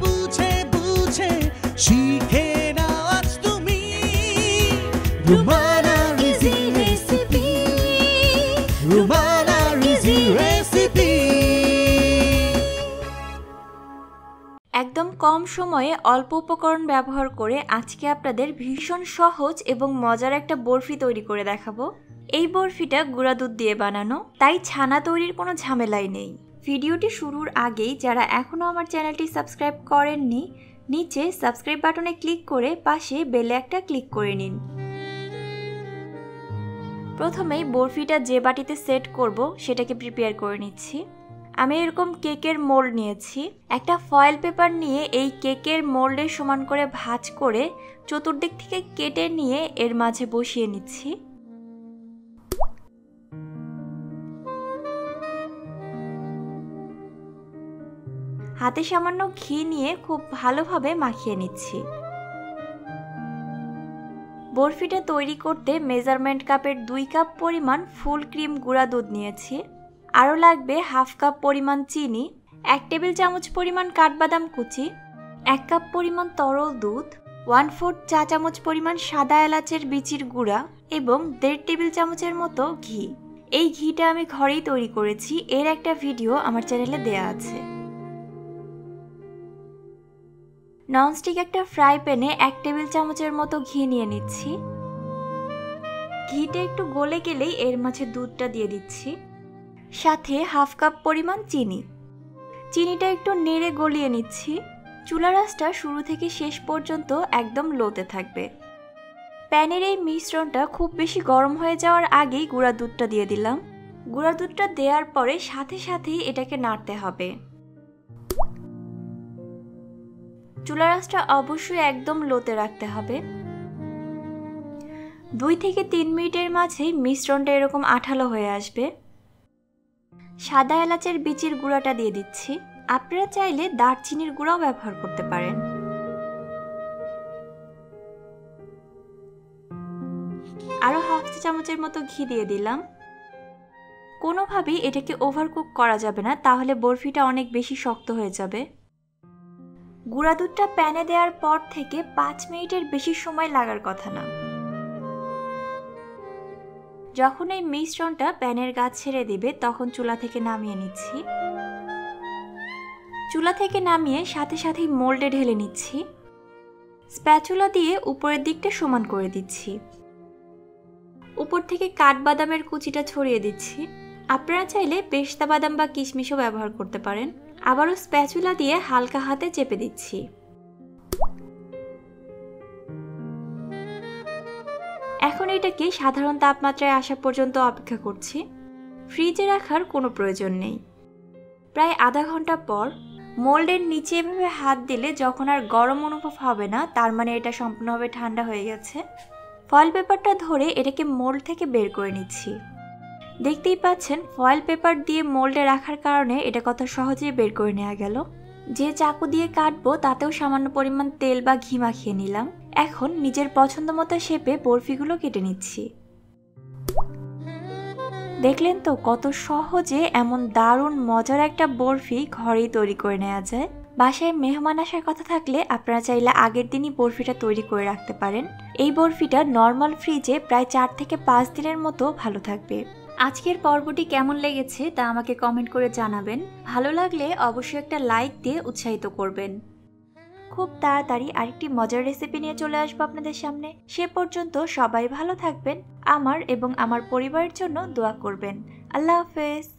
বুঝে বুঝে একদম কম সময়ে অল্প উপকরণ ব্যবহার করে আজকে আপনাদের ভীষণ সহজ এবং মজার একটা বরফি তৈরি করে দেখাবো। এই বরফিটা গুঁড়া দুধ দিয়ে বানানো, তাই ছানা তৈরির কোনো ঝামেলাই নেই। ভিডিওটি শুরুর আগেই যারা এখনও আমার চ্যানেলটি সাবস্ক্রাইব করেননি, নিচে সাবস্ক্রাইব বাটনে ক্লিক করে পাশে বেলে একটা ক্লিক করে নিন। প্রথমেই বরফিটা যে বাটিতে সেট করব সেটাকে প্রিপেয়ার করে নিচ্ছি। আমি এরকম কেকের মোল্ড নিয়েছি। একটা ফয়েল পেপার নিয়ে এই কেকের মোল্ডের সমান করে ভাঁজ করে চতুর্দিক থেকে কেটে নিয়ে এর মাঝে বসিয়ে নিচ্ছি। হাতে সামান্য ঘি নিয়ে খুব ভালোভাবে মাখিয়ে নিচ্ছি। বরফিটা তৈরি করতে মেজারমেন্ট কাপের দুই কাপ পরিমাণ ফুল ক্রিম গুঁড়া দুধ নিয়েছি। আরও লাগবে হাফ কাপ পরিমাণ চিনি, এক টেবিল চামচ পরিমাণ কাঠবাদাম কুচি, এক কাপ পরিমাণ তরল দুধ, ওয়ান ফোর্থ চা চামচ পরিমাণ সাদা এলাচের বিচির গুঁড়া এবং দেড় টেবিল চামচের মতো ঘি। এই ঘিটা আমি ঘরেই তৈরি করেছি, এর একটা ভিডিও আমার চ্যানেলে দেয়া আছে। ননস্টিক একটা ফ্রাই প্যানে এক টেবিল চামচের মতো ঘি নিয়ে নিচ্ছি। ঘিটা একটু গলে গেলেই এর মাঝে দুধটা দিয়ে দিচ্ছি। সাথে হাফ কাপ পরিমাণ চিনি। চিনিটা একটু নেড়ে গলিয়ে নিচ্ছি। চুলা রাসটা শুরু থেকে শেষ পর্যন্ত একদম লোতে থাকবে। প্যানের এই মিশ্রণটা খুব বেশি গরম হয়ে যাওয়ার আগেই গুঁড়া দুধটা দিয়ে দিলাম। গুঁড়া দুধটা দেওয়ার পরে সাথে সাথেই এটাকে নাড়তে হবে। চুলা রাসটা অবশ্যই একদম লোতে রাখতে হবে। দুই থেকে তিন মিনিটের মাঝেই মিশ্রণটা এরকম আঠালো হয়ে আসবে। সাদা এলাচের বিচির গুঁড়াটা দিয়ে দিচ্ছি। আপনারা চাইলে দারচিনির গুঁড়াও ব্যবহার করতে পারেন। আরও হাফ চা চামচের মতো ঘি দিয়ে দিলাম। কোনোভাবেই এটাকে ওভারকুক করা যাবে না, তাহলে বরফিটা অনেক বেশি শক্ত হয়ে যাবে। গুঁড়া দুধটা প্যানে দেওয়ার পর থেকে পাঁচ মিনিটের বেশি সময় লাগার কথা না। যখন এই মিশ্রণটা প্যানের গাছ ছেড়ে দিবে, তখন চুলা থেকে নামিয়ে নিচ্ছি। চুলা থেকে নামিয়ে সাথে সাথেই মোল্ডে ঢেলে নিচ্ছি। স্প্যাচুলা দিয়ে উপরের দিকটা সমান করে দিচ্ছি। উপর থেকে কাঠবাদামের কুচিটা ছড়িয়ে দিচ্ছি। আপনারা চাইলে পেস্তা বাদাম বা কিশমিশও ব্যবহার করতে পারেন। আবারও স্প্যাচুলা দিয়ে হালকা হাতে চেপে দিচ্ছি। এখন এটাকে সাধারণ তাপমাত্রায় আসা পর্যন্ত অপেক্ষা করছি। ফ্রিজে রাখার কোনো প্রয়োজন নেই। প্রায় আধা ঘণ্টা পর মোল্ডের নিচে এভাবে হাত দিলে যখন আর গরম অনুভব হবে না, তার মানে এটা সম্পূর্ণভাবে ঠান্ডা হয়ে গেছে। ফয়েল পেপারটা ধরে এটাকে মোল্ড থেকে বের করে নিচ্ছি। দেখতেই পাচ্ছেন ফয়েল পেপার দিয়ে মোল্ডে রাখার কারণে এটা কত সহজেই বের করে নেওয়া গেল। যে চাকু দিয়ে কাটবো, তাতেও সামান্য পরিমাণ তেল বা ঘি মাখিয়ে নিলাম। এখন নিজের পছন্দ মতো শেপে বরফিগুলো কেটে নিচ্ছি। দেখলেন তো কত সহজে এমন দারুণ, মজার একটা বরফি ঘরেই তৈরি করে নেওয়া যায়। বাসায় মেহমান আসার কথা থাকলে আপনারা চাইলে আগের দিনই বরফিটা তৈরি করে রাখতে পারেন। এই বরফিটা নর্মাল ফ্রিজে প্রায় চার থেকে পাঁচ দিনের মতো ভালো থাকবে। আজকের পর্বটি কেমন লেগেছে তা আমাকে কমেন্ট করে জানাবেন। ভালো লাগলে অবশ্যই একটা লাইক দিয়ে উৎসাহিত করবেন। খুব তাড়াতাড়ি আরেকটি মজার রেসিপি নিয়ে চলে আসব আপনাদের সামনে। সে পর্যন্ত সবাই ভালো থাকবেন, আমার এবং আমার পরিবারের জন্য দোয়া করবেন। আল্লাহ হাফেজ।